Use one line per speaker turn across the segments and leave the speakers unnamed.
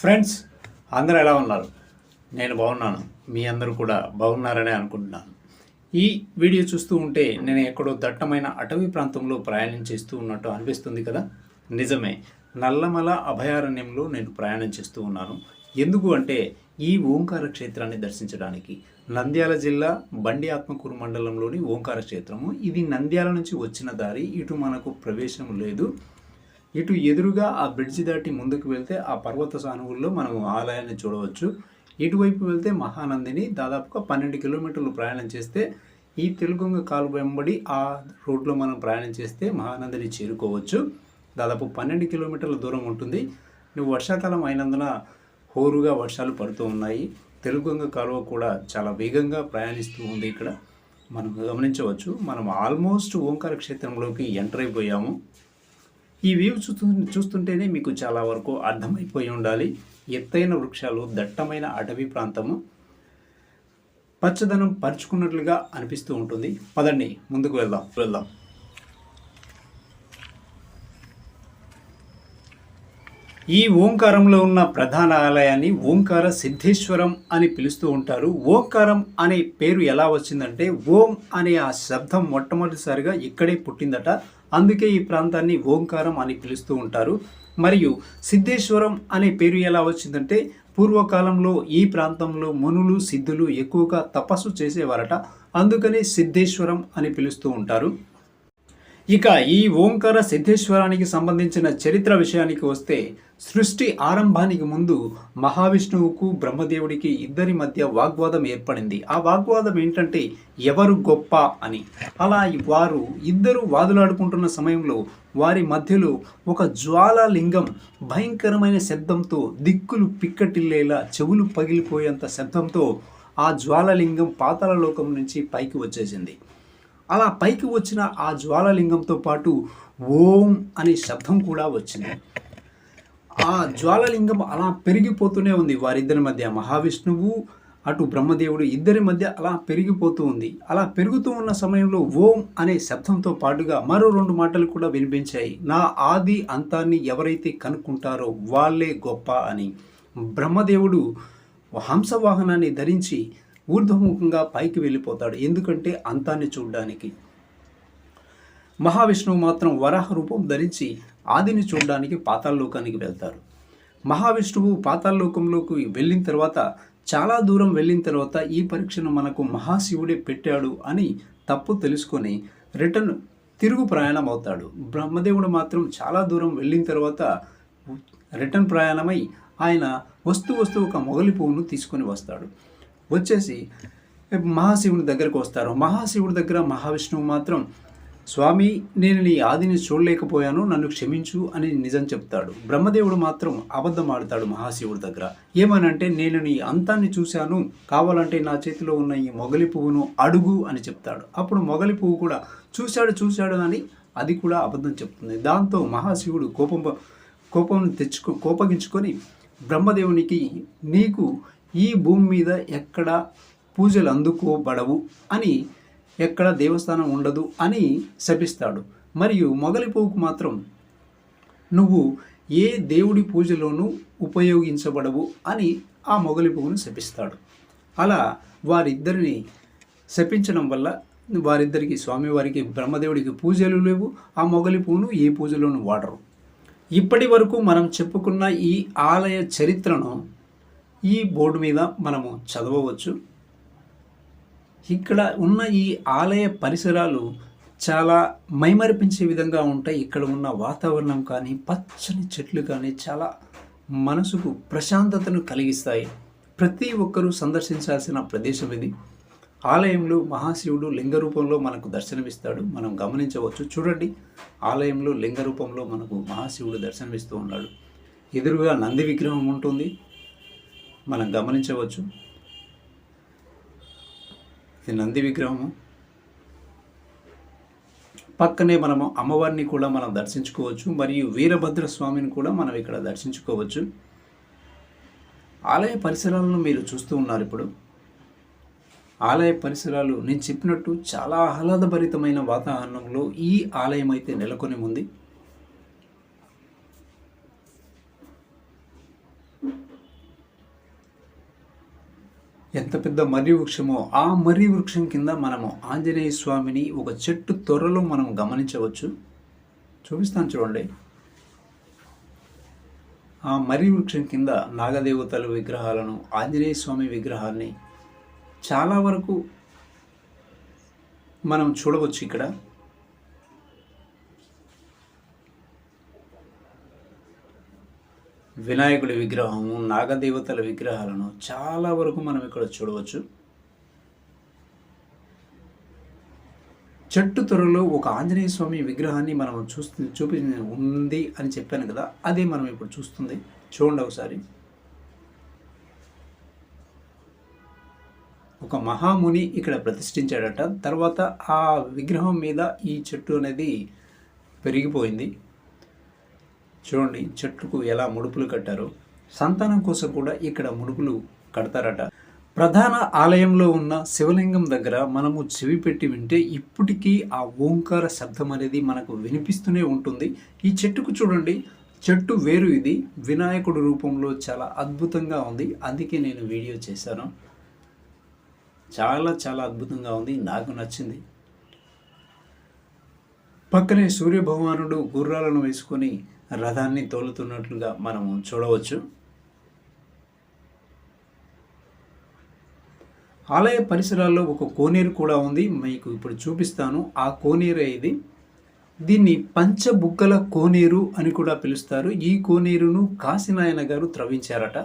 Friends అందరూ ఎలా ఉన్నారు? నేను బాగున్నాను. మీ అందరూ కూడా బాగున్నారని అనుకుంటున్నాను. ఈ వీడియో చూస్తూ ఉంటే నేను ఎక్కడో దట్టమైన అటవీ ప్రాంతంలో ప్రయాణం చేస్తూ ఉన్నట్టు అనిపిస్తుంది కదా? నిజమే. నల్లమల అభయారణ్యంలో నేను ప్రయాణం చేస్తూ ఉన్నాను. ఎందుకు అంటే ఈ ఓంకార క్షేత్రాన్ని దర్శించడానికి నంద్యాల జిల్లా బండి ఆత్మకూరు మండలంలోని ఓంకార క్షేత్రము. ఇది నంద్యాల నుంచి వచ్చిన దారి. ఇటు మనకు ప్రవేశం లేదు. ఇటు ఎదురుగా ఆ బ్రిడ్జి దాటి ముందుకు వెళ్తే ఆ పర్వత సానువుల్లో మనం ఆలయాన్ని చూడవచ్చు. ఇటువైపు వెళ్తే మహానందిని దాదాపుగా పన్నెండు కిలోమీటర్లు ప్రయాణం చేస్తే ఈ తెలుగొంగ కాలువ వెంబడి ఆ రోడ్లో మనం ప్రయాణం చేస్తే మహానందిని చేరుకోవచ్చు. దాదాపు పన్నెండు కిలోమీటర్ల దూరం ఉంటుంది. నువ్వు వర్షాకాలం అయినందున హోరుగా వర్షాలు పడుతూ ఉన్నాయి. తెలుగుంగ కాలువ కూడా చాలా వేగంగా ప్రయాణిస్తూ ఉంది ఇక్కడ. మనం గమనించవచ్చు మనం ఆల్మోస్ట్ ఓంకార క్షేత్రంలోకి ఎంటర్ అయిపోయాము. ఈ వ్యూ చూస్తు చూస్తుంటేనే మీకు చాలా వరకు అర్థమైపోయి ఉండాలి. ఎత్తైన వృక్షాలు దట్టమైన అటవీ ప్రాంతము పచ్చదనం పరుచుకున్నట్లుగా అనిపిస్తూ ఉంటుంది. పదండి ముందుకు వెళ్దాం. వెళ్దాం. ఈ ఓంకారంలో ఉన్న ప్రధాన ఆలయాన్ని ఓంకార సిద్ధేశ్వరం అని పిలుస్తూ ఉంటారు. ఓంకారం అనే పేరు ఎలా వచ్చిందంటే ఓం అనే ఆ శబ్దం మొట్టమొదటిసారిగా ఇక్కడే పుట్టిందట. అందుకే ఈ ప్రాంతాన్ని ఓంకారం అని పిలుస్తూ ఉంటారు. మరియు సిద్ధేశ్వరం అనే పేరు ఎలా వచ్చిందంటే పూర్వకాలంలో ఈ ప్రాంతంలో మునులు సిద్ధులు ఎక్కువగా తపస్సు చేసేవారట. అందుకనే సిద్ధేశ్వరం అని పిలుస్తూ ఉంటారు. ఇక ఈ ఓంకార సిద్ధేశ్వరానికి సంబంధించిన చరిత్ర విషయానికి వస్తే సృష్టి ఆరంభానికి ముందు మహావిష్ణువుకు బ్రహ్మదేవుడికి ఇద్దరి మధ్య వాగ్వాదం ఏర్పడింది. ఆ వాగ్వాదం ఏంటంటే ఎవరు గొప్ప అని. అలా వారు ఇద్దరు వాదులాడుకుంటున్న సమయంలో వారి మధ్యలో ఒక జ్వాలాలింగం భయంకరమైన శబ్దంతో దిక్కులు పిక్కటిల్లేలా చెవులు పగిలిపోయేంత శబ్దంతో ఆ జ్వాలలింగం పాతాళ లోకం నుంచి పైకి వచ్చేసింది. అలా పైకి వచ్చిన ఆ జ్వాలలింగంతో పాటు ఓం అనే శబ్దం కూడా వచ్చింది. ఆ జ్వాలలింగం అలా పెరిగిపోతూనే ఉంది. వారిద్దరి మధ్య మహావిష్ణువు అటు బ్రహ్మదేవుడు ఇద్దరి మధ్య అలా పెరిగిపోతూ ఉంది. అలా పెరుగుతూ ఉన్న సమయంలో ఓం అనే శబ్దంతో పాటుగా మరో రెండు మాటలు కూడా వినిపించాయి. నా ఆది అంతాన్ని ఎవరైతే కనుక్కుంటారో వాళ్ళే గొప్ప అని. బ్రహ్మదేవుడు హంసవాహనాన్ని ధరించి ఊర్ధ్వముఖంగా పైకి వెళ్ళిపోతాడు. ఎందుకంటే అంతాన్ని చూడడానికి. మహావిష్ణువు మాత్రం వరాహ రూపం ధరించి ఆదిని చూడడానికి పాతాళలోకానికి వెళ్తారు. మహావిష్ణువు పాతాళలోకంలోకి వెళ్ళిన తర్వాత చాలా దూరం వెళ్ళిన తర్వాత ఈ పరీక్షను మనకు మహాశివుడే పెట్టాడు అని తప్పు తెలుసుకొని రిటర్న్ తిరుగు ప్రయాణం అవుతాడు బ్రహ్మదేవుడు మాత్రం చాలా దూరం వెళ్ళిన తర్వాత రిటర్న్ ప్రయాణమై ఆయన వస్తు వస్తు ఒక మొగలి పువ్వును తీసుకొని వస్తాడు. వచ్చేసి మహాశివుని దగ్గరకు వస్తారు. మహాశివుడి దగ్గర మహావిష్ణువు మాత్రం స్వామి నేను నీ ఆదిని చూడలేకపోయాను నన్ను క్షమించు అని నిజం చెప్తాడు. బ్రహ్మదేవుడు మాత్రం అబద్ధం ఆడతాడు మహాశివుడి దగ్గర. ఏమనంటే నేను నీ అంతాన్ని చూశాను కావాలంటే నా చేతిలో ఉన్న ఈ మొగలి పువ్వును అడుగు అని చెప్తాడు. అప్పుడు మొగలి పువ్వు కూడా చూశాడు చూశాడు అని అది కూడా అబద్ధం చెప్తుంది. దాంతో మహాశివుడు కోపం కోపం తెచ్చుకో కోపగించుకొని బ్రహ్మదేవునికి నీకు ఈ భూమి మీద ఎక్కడ పూజలు అందుకోబడవు అని ఎక్కడ దేవస్థానం ఉండదు అని శపిస్తాడు. మరియు మొగలి పువ్వుకు మాత్రం నువ్వు ఏ దేవుడి పూజలోనూ ఉపయోగించబడవు అని ఆ మొగలి పువ్వును శపిస్తాడు. అలా వారిద్దరిని శపించడం వల్ల వారిద్దరికి స్వామివారికి బ్రహ్మదేవుడికి పూజలు లేవు ఆ మొగలి పువ్వును ఏ పూజలోనూ వాడరు. ఇప్పటి వరకు మనం చెప్పుకున్న ఈ ఆలయ చరిత్రను ఈ బోర్డు మీద మనము చదవవచ్చు. ఇక్కడ ఉన్న ఈ ఆలయ పరిసరాలు చాలా మైమరిపించే విధంగా ఉంటాయి. ఇక్కడ ఉన్న వాతావరణం కానీ పచ్చని చెట్లు కానీ చాలా మనసుకు ప్రశాంతతను కలిగిస్తాయి. ప్రతి ఒక్కరూ సందర్శించాల్సిన ప్రదేశం ఇది. ఆలయంలో మహాశివుడు లింగ రూపంలో మనకు దర్శనమిస్తాడు. మనం గమనించవచ్చు. చూడండి ఆలయంలో లింగ రూపంలో మనకు మహాశివుడు దర్శనమిస్తూ ఉన్నాడు. ఎదురుగా నంది విగ్రహం ఉంటుంది. మనం గమనించవచ్చు. ఇది నంది విగ్రహము. పక్కనే మనము అమ్మవారిని కూడా మనం దర్శించుకోవచ్చు. మరియు వీరభద్ర స్వామిని కూడా మనం ఇక్కడ దర్శించుకోవచ్చు. ఆలయ పరిసరాలను మీరు చూస్తూ ఉన్నారు ఇప్పుడు. ఆలయ పరిసరాలు నేను చెప్పినట్టు చాలా ఆహ్లాదభరితమైన వాతావరణంలో ఈ ఆలయం అయితే నెలకొని ఉంది. ఎంత పెద్ద మర్రి వృక్షమో ఆ మర్రి వృక్షం కింద మనము ఆంజనేయ స్వామిని ఒక చెట్టు త్వరలో మనం గమనించవచ్చు. చూపిస్తాను చూడండి. ఆ మర్రి వృక్షం కింద నాగదేవతల విగ్రహాలను ఆంజనేయ స్వామి విగ్రహాన్ని చాలా వరకు మనం చూడవచ్చు ఇక్కడ. వినాయకుడి విగ్రహము నాగదేవతల విగ్రహాలను చాలా వరకు మనం ఇక్కడ చూడవచ్చు. చెట్టు త్వరలో ఒక ఆంజనేయ స్వామి విగ్రహాన్ని మనం చూస్తు చూపి ఉంది అని చెప్పాను కదా అదే మనం ఇప్పుడు చూస్తుంది. చూడండి ఒకసారి. ఒక మహాముని ఇక్కడ ప్రతిష్ఠించాడట. తర్వాత ఆ విగ్రహం మీద ఈ చెట్టు అనేది పెరిగిపోయింది. చూడండి చెట్లకు ఎలా ముడుపులు కట్టారో. సంతానం కోసం కూడా ఇక్కడ ముడుపులు కడతారట. ప్రధాన ఆలయంలో ఉన్న శివలింగం దగ్గర మనము చెవి పెట్టి వింటే ఇప్పటికీ ఆ ఓంకార శబ్దం అనేది మనకు వినిపిస్తూనే ఉంటుంది. ఈ చెట్టుకు చూడండి చెట్టు వేరు ఇది. వినాయకుడు రూపంలో చాలా అద్భుతంగా ఉంది. అందుకే నేను వీడియో చేశాను. చాలా చాలా అద్భుతంగా ఉంది. నాకు నచ్చింది. పక్కనే సూర్యభగవానుడు గుర్రాలను వేసుకొని రథాన్ని తోలుతున్నట్లుగా మనము చూడవచ్చు. ఆలయ పరిసరాల్లో ఒక కోనేరు కూడా ఉంది. మీకు ఇప్పుడు చూపిస్తాను. ఆ కోనేరు ఇది. దీన్ని పంచబుగ్గల కోనేరు అని కూడా పిలుస్తారు. ఈ కోనేరును కాశీనాయన గారు త్రవించారట.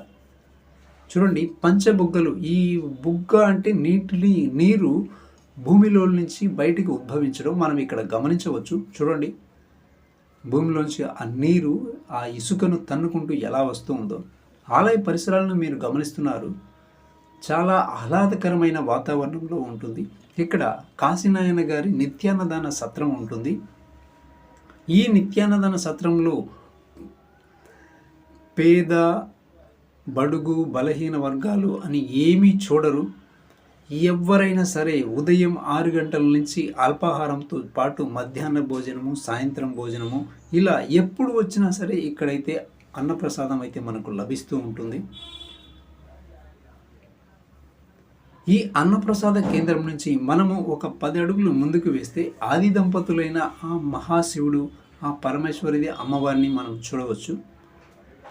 చూడండి పంచబుగ్గలు. ఈ బుగ్గ అంటే నీటిని నీరు భూమిలో నుంచి బయటికి ఉద్భవించడం మనం ఇక్కడ గమనించవచ్చు. చూడండి భూమిలోంచి ఆ నీరు ఆ ఇసుకను తన్నుకుంటూ ఎలా వస్తూ ఉందో ఆలయ పరిసరాలను మీరు గమనిస్తున్నారు. చాలా ఆహ్లాదకరమైన వాతావరణంలో ఉంటుంది. ఇక్కడ కాశీనాయన గారి నిత్యాన్నదాన సత్రం ఉంటుంది. ఈ నిత్యాన్నదాన సత్రంలో పేద బడుగు బలహీన వర్గాలు అని ఏమీ చూడరు. ఎవరైనా సరే ఉదయం ఆరు గంటల నుంచి అల్పాహారంతో పాటు మధ్యాహ్న భోజనము సాయంత్రం భోజనము ఇలా ఎప్పుడు వచ్చినా సరే ఇక్కడైతే అన్నప్రసాదం అయితే మనకు లభిస్తూ ఉంటుంది. ఈ అన్నప్రసాద కేంద్రం నుంచి మనము ఒక పది అడుగులు ముందుకు వేస్తే ఆది దంపతులైన ఆ మహాశివుడు ఆ పరమేశ్వరిది అమ్మవారిని మనం చూడవచ్చు.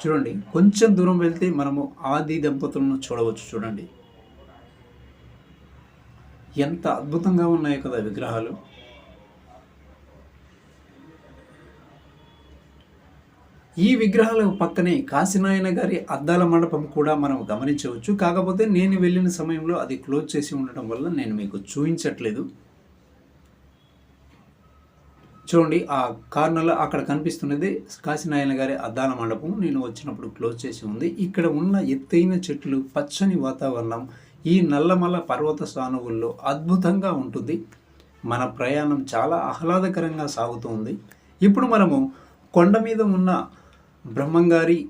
చూడండి కొంచెం దూరం వెళ్తే మనము ఆది దంపతులను చూడవచ్చు. చూడండి. ఎంత అద్భుతంగా ఉన్నాయో కదా విగ్రహాలు. ఈ విగ్రహాల పక్కనే కాశీనాయన గారి అద్దాల మండపం కూడా మనం గమనించవచ్చు. కాకపోతే నేను వెళ్ళిన సమయంలో అది క్లోజ్ చేసి ఉండటం వల్ల నేను మీకు చూపించట్లేదు. చూడండి ఆ కార్నర్లో అక్కడ కనిపిస్తున్నది కాశీనాయన గారి అద్దాల మండపం. నేను వచ్చినప్పుడు క్లోజ్ చేసి ఉంది. ఇక్కడ ఉన్న ఎత్తైన చెట్లు పచ్చని వాతావరణం ఈ నల్లమల పర్వత సానువుల్లో అద్భుతంగా ఉంటుంది. మన ప్రయాణం చాలా ఆహ్లాదకరంగా సాగుతుంది. ఇప్పుడు మనము కొండ మీద ఉన్న బ్రహ్మంగారి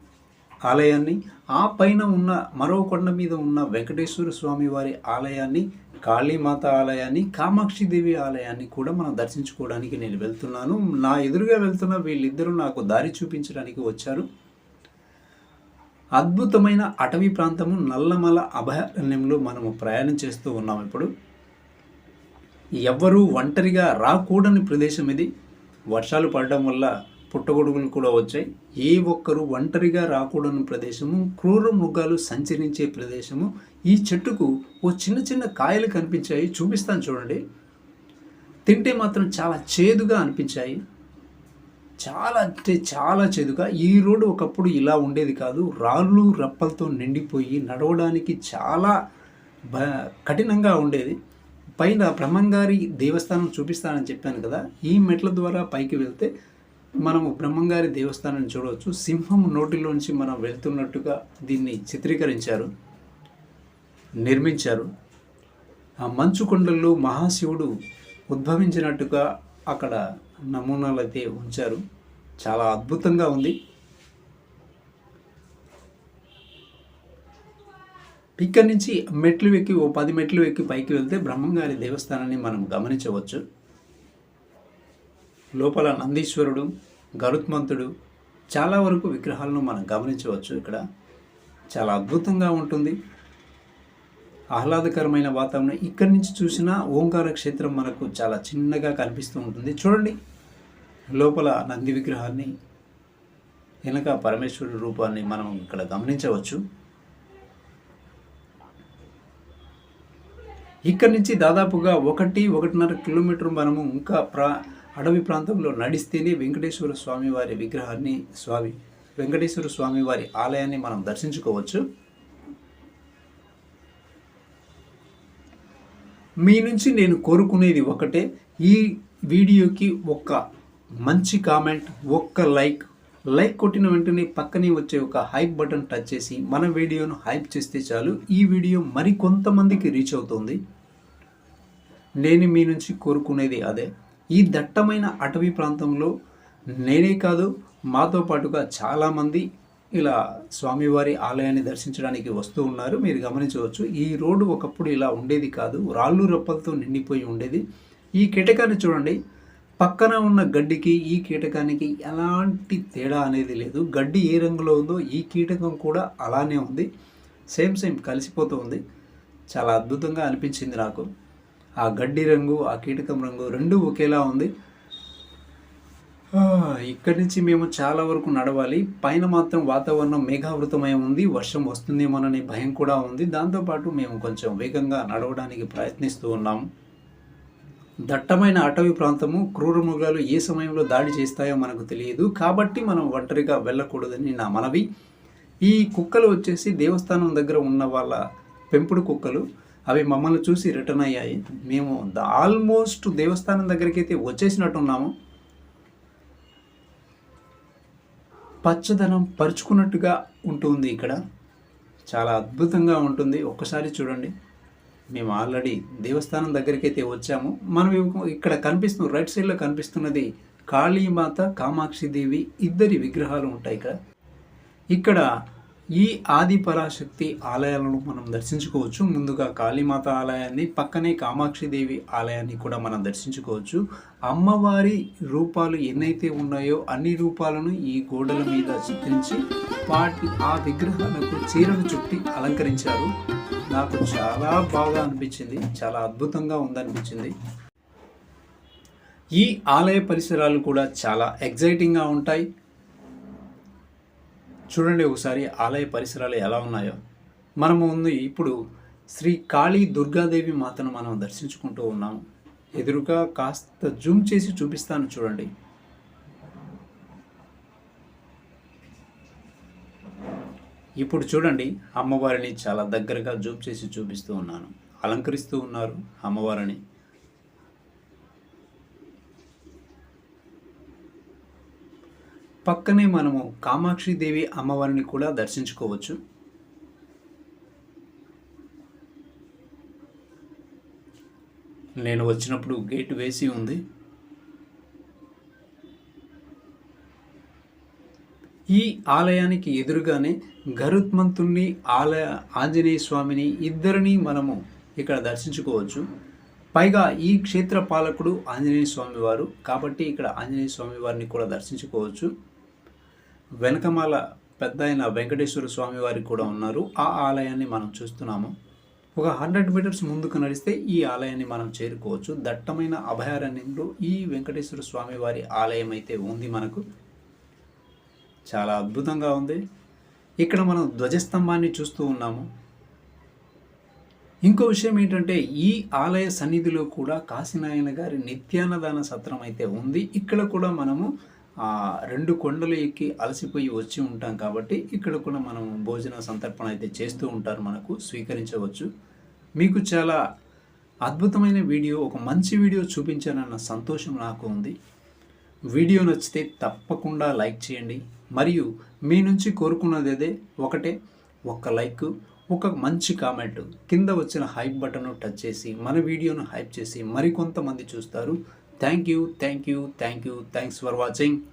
ఆలయాన్ని ఆ పైన ఉన్న మరో కొండ మీద ఉన్న వెంకటేశ్వర స్వామి వారి ఆలయాన్ని కాళీమాత ఆలయాన్ని కామాక్షిదేవి ఆలయాన్ని కూడా మనం దర్శించుకోవడానికి నేను వెళ్తున్నాను. నా ఎదురుగా వెళ్తున్న వీళ్ళిద్దరూ నాకు దారి చూపించడానికి వచ్చారు. అద్భుతమైన అటవీ ప్రాంతము నల్లమల అభయారణ్యంలో మనము ప్రయాణం చేస్తూ ఉన్నాం ఇప్పుడు. ఎవ్వరూ ఒంటరిగా రాకూడని ప్రదేశం ఇది. వర్షాలు పడడం వల్ల పుట్టగొడుగులు కూడా వచ్చాయి. ఏ ఒక్కరు ఒంటరిగా రాకూడని ప్రదేశము క్రూర మృగాలు సంచరించే ప్రదేశము. ఈ చెట్టుకు ఓ చిన్న చిన్న కాయలు కనిపించాయి. చూపిస్తాను చూడండి. తింటే మాత్రం చాలా చేదుగా అనిపించాయి. చాలా అంటే చాలా చెదుగా ఈ రోడ్డు ఒకప్పుడు ఇలా ఉండేది కాదు. రాళ్ళు రప్పలతో నిండిపోయి నడవడానికి చాలా బ కఠినంగా ఉండేది. పైన బ్రహ్మంగారి దేవస్థానం చూపిస్తానని చెప్పాను కదా ఈ మెట్ల ద్వారా పైకి వెళ్తే మనము బ్రహ్మంగారి దేవస్థానాన్ని చూడవచ్చు. సింహం నోటిలోంచి మనం వెళ్తున్నట్టుగా దీన్ని చిత్రీకరించారు నిర్మించారు. ఆ మంచు కొండల్లో మహాశివుడు ఉద్భవించినట్టుగా అక్కడ నమూనాలు అయితే ఉంచారు. చాలా అద్భుతంగా ఉంది. ఇక్కడి నుంచి మెట్లు ఎక్కి ఓ పది మెట్లు ఎక్కి పైకి వెళ్తే బ్రహ్మంగారి దేవస్థానాన్ని మనం గమనించవచ్చు. లోపల నందీశ్వరుడు గరుత్మంతుడు చాలా వరకు విగ్రహాలను మనం గమనించవచ్చు. ఇక్కడ చాలా అద్భుతంగా ఉంటుంది. ఆహ్లాదకరమైన వాతావరణం ఇక్కడి నుంచి చూసిన ఓంకార క్షేత్రం మనకు చాలా చిన్నగా కనిపిస్తూ ఉంటుంది. చూడండి లోపల నంది విగ్రహాన్ని వెనక పరమేశ్వరుడు రూపాన్ని మనం ఇక్కడ గమనించవచ్చు. ఇక్కడి నుంచి దాదాపుగా ఒకటి ఒకటిన్నర కిలోమీటర్ మనము ఇంకా ప్రా అడవి ప్రాంతంలో నడిస్తేనే వెంకటేశ్వర స్వామి వారి విగ్రహాన్ని స్వామి వెంకటేశ్వర స్వామి వారి ఆలయాన్ని మనం దర్శించుకోవచ్చు. మీ నుంచి నేను కోరుకునేది ఒకటే ఈ వీడియోకి ఒక్క మంచి కామెంట్ ఒక్క లైక్. లైక్ కొట్టిన వెంటనే పక్కనే వచ్చే ఒక హైప్ బటన్ టచ్ చేసి మన వీడియోను హైప్ చేస్తే చాలు. ఈ వీడియో మరి కొంతమందికి రీచ్ అవుతుంది. నేను మీ నుంచి కోరుకునేది అదే. ఈ దట్టమైన అటవీ ప్రాంతంలో నేనే కాదు మాతో పాటుగా చాలామంది ఇలా స్వామివారి ఆలయాన్ని దర్శించడానికి వస్తూ ఉన్నారు. మీరు గమనించవచ్చు ఈ రోడ్డు ఒకప్పుడు ఇలా ఉండేది కాదు. రాళ్ళు రప్పలతో నిండిపోయి ఉండేది. ఈ కీటకాన్ని చూడండి. పక్కన ఉన్న గడ్డికి ఈ కీటకానికి ఎలాంటి తేడా అనేది లేదు. గడ్డి ఏ రంగులో ఉందో ఈ కీటకం కూడా అలానే ఉంది. సేమ్ సేమ్ కలిసిపోతూ ఉంది. చాలా అద్భుతంగా అనిపించింది నాకు. ఆ గడ్డి రంగు ఆ కీటకం రంగు రెండు ఒకేలా ఉంది. ఇక్కడి నుంచి మేము చాలా వరకు నడవాలి. పైన మాత్రం వాతావరణం మేఘావృతమై ఉంది. వర్షం వస్తుందేమోననే భయం కూడా ఉంది. దాంతోపాటు మేము కొంచెం వేగంగా నడవడానికి ప్రయత్నిస్తూ ఉన్నాం. దట్టమైన అటవీ ప్రాంతము క్రూర మృగాలు ఏ సమయంలో దాడి చేస్తాయో మనకు తెలియదు. కాబట్టి మనం ఒంటరిగా వెళ్ళకూడదని నా మనవి. ఈ కుక్కలు వచ్చేసి దేవస్థానం దగ్గర ఉన్న వాళ్ళ పెంపుడు కుక్కలు. అవి మమ్మల్ని చూసి రిటర్న్ అయ్యాయి. మేము ఆల్మోస్ట్ దేవస్థానం దగ్గరికి అయితే వచ్చేసినట్టున్నాము. పచ్చదనం పరుచుకున్నట్టుగా ఉంటుంది ఇక్కడ. చాలా అద్భుతంగా ఉంటుంది. ఒక్కసారి చూడండి. మేము ఆల్రెడీ దేవస్థానం దగ్గరికి అయితే వచ్చాము. మనం ఇక్కడ కనిపిస్తున్న రైట్ సైడ్లో కనిపిస్తున్నది కాళీమాత కామాక్షి దేవి ఇద్దరి విగ్రహాలు ఉంటాయి ఇక్కడ. ఇక్కడ ఈ ఆది పరాశక్తి ఆలయాలను మనం దర్శించుకోవచ్చు. ముందుగా కాళీమాత ఆలయాన్ని పక్కనే కామాక్షిదేవి ఆలయాన్ని కూడా మనం దర్శించుకోవచ్చు. అమ్మవారి రూపాలు ఎన్నైతే ఉన్నాయో అన్ని రూపాలను ఈ గోడల మీద చిత్రించి వాటి ఆ విగ్రహాలకు చీరను చుట్టి అలంకరించారు. నాకు చాలా బాగా అనిపించింది. చాలా అద్భుతంగా ఉందనిపించింది. ఈ ఆలయ పరిసరాలు కూడా చాలా ఎగ్జైటింగ్గా ఉంటాయి. చూడండి ఒకసారి ఆలయ పరిసరాలు ఎలా ఉన్నాయో. మనము ఉంది ఇప్పుడు శ్రీ కాళీ దుర్గాదేవి మాతను మనం దర్శించుకుంటూ ఉన్నాము. ఎదురుగా కాస్త జూమ్ చేసి చూపిస్తాను చూడండి. ఇప్పుడు చూడండి అమ్మవారిని చాలా దగ్గరగా జూమ్ చేసి చూపిస్తూ ఉన్నాను. అలంకరిస్తూ ఉన్నారు అమ్మవారిని. పక్కనే మనము కామాక్షిదేవి అమ్మవారిని కూడా దర్శించుకోవచ్చు. నేను వచ్చినప్పుడు గేట్ వేసి ఉంది. ఈ ఆలయానికి ఎదురుగానే గరుత్మంతుణ్ణి ఆలయ ఆంజనేయ స్వామిని ఇద్దరిని మనము ఇక్కడ దర్శించుకోవచ్చు. పైగా ఈ క్షేత్ర పాలకుడు ఆంజనేయ స్వామి వారు కాబట్టి ఇక్కడ ఆంజనేయ స్వామి వారిని కూడా దర్శించుకోవచ్చు. వెనకమాల పెద్ద అయిన వెంకటేశ్వర స్వామి వారి కూడా ఉన్నారు. ఆ ఆలయాన్ని మనం చూస్తున్నాము. ఒక హండ్రెడ్ మీటర్స్ ముందుకు నడిస్తే ఈ ఆలయాన్ని మనం చేరుకోవచ్చు. దట్టమైన అభయారణ్యంలో ఈ వెంకటేశ్వర స్వామి వారి ఆలయం అయితే ఉంది మనకు. చాలా అద్భుతంగా ఉంది. ఇక్కడ మనం ధ్వజస్తంభాన్ని చూస్తూ ఉన్నాము. ఇంకో విషయం ఏంటంటే ఈ ఆలయ సన్నిధిలో కూడా కాశీనాయన గారి నిత్యాన్నదాన సత్రం అయితే ఉంది. ఇక్కడ కూడా మనము రెండు కొండలు ఎక్కి అలసిపోయి వచ్చి ఉంటాం కాబట్టి ఇక్కడ కూడా మనం భోజన సంతర్పణ అయితే చేస్తూ ఉంటారు మనకు స్వీకరించవచ్చు. మీకు చాలా అద్భుతమైన వీడియో ఒక మంచి వీడియో చూపించానన్న సంతోషం నాకు ఉంది. వీడియో నచ్చితే తప్పకుండా లైక్ చేయండి. మరియు మీ నుంచి కోరుకున్నది అదే ఒకటే ఒక్క లైక్ ఒక మంచి కామెంట్. కింద వచ్చిన హైప్ బటన్ టచ్ చేసి మన వీడియోను హైప్ చేసి మరికొంతమంది చూస్తారు. Thank you, thank you, thank you. Thanks for watching.